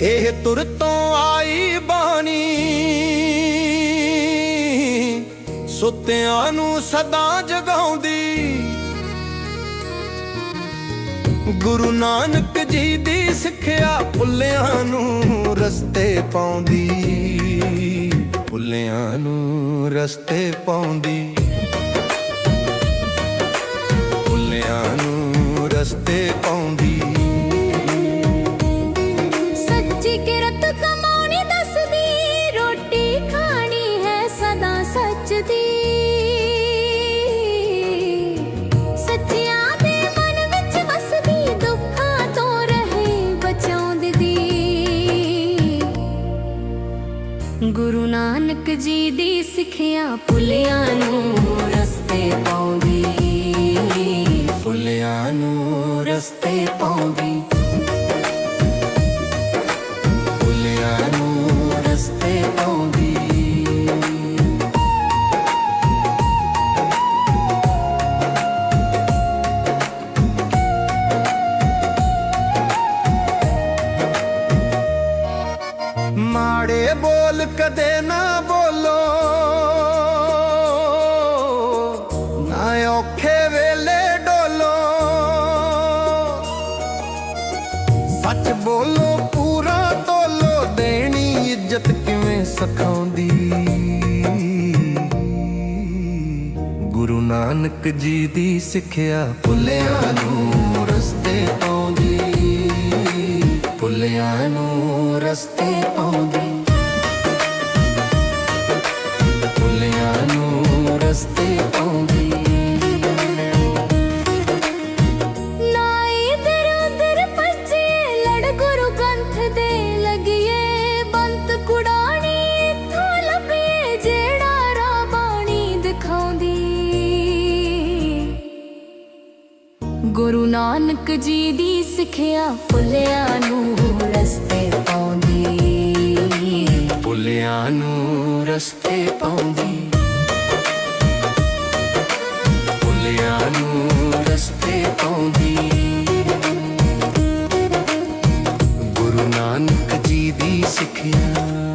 ਇਹ ਤੁਰ ਤੋਂ ਆਈ ਬਾਣੀ। ਸੁੱਤਿਆਂ ਨੂੰ ਸਦਾ ਜਗਾਉਂਦੀ। ਗੁਰੂ ਨਾਨਕ ਜੀ ਦੀ ਸਿੱਖਿਆ ਭੁੱਲਿਆਂ ਨੂੰ ਰਸਤੇ ਪਾਉਂਦੀ। ਭੁੱਲਿਆਂ ਨੂੰ ਰਸਤੇ ਪਾਉਂਦੀ। ਭੁੱਲਿਆਂ ਨੂੰ ਰਸਤੇ ਪਾਉਂਦੀ। ਸੱਚ ਸੱਚਿਆਂ ਦੇ ਮਨ ਵਿੱਚ ਵਸਦੀ, ਦੁੱਖਾਂ ਤੋਂ ਰਹੇ, ਬਚਾਉਂਦੀ। ਗੁਰੂ ਨਾਨਕ ਜੀ ਦੀ ਸਿੱਖਿਆ ਪੁਲਿਆਂ ਨੂੰ ਰਸਤੇ ਪਾਉਂਦੀ। ਪੁਲਿਆਂ ਨੂੰ ਰਸਤੇ ਪਾਉਂਦੀ। ਮਾੜੇ ਬੋਲ ਕਦੇ ਨਾ ਬੋਲੋ। ਨਾ ਔਖੇ ਵੇਲੇ ਡੋਲੋ। ਸੱਚ ਬੋਲੋ, ਪੂਰਾ ਤੋਲੋ ਦੇਣੀ ਇੱਜ਼ਤ ਕਿਵੇਂ ਸਿਖਾਉਂਦੀ? ਗੁਰੂ ਨਾਨਕ ਜੀ ਦੀ ਸਿੱਖਿਆ ਭੁੱਲਿਆਂ ਨੂੰ ਰਸਤੇ ਪਾਉਂਦੀ ਭੁੱਲਿਆਂ ਨੂੰ ਰਸਤੇ ਦਿਖਾਉਂਦੀ। ਗੁਰੂ ਨਾਨਕ ਜੀ ਦੀ ਸਿੱਖਿਆ ਭੁੱਲਿਆਂ ਨੂੰ ਰਸਤੇ ਪਾਉਂਦੀ। ਭੁੱਲਿਆਂ ਨੂੰ ਰਸਤੇ ਪਾਉਂਦੀ। ਨਾਨਕ ਜੀ ਦੀ ਸਿੱਖਿਆ।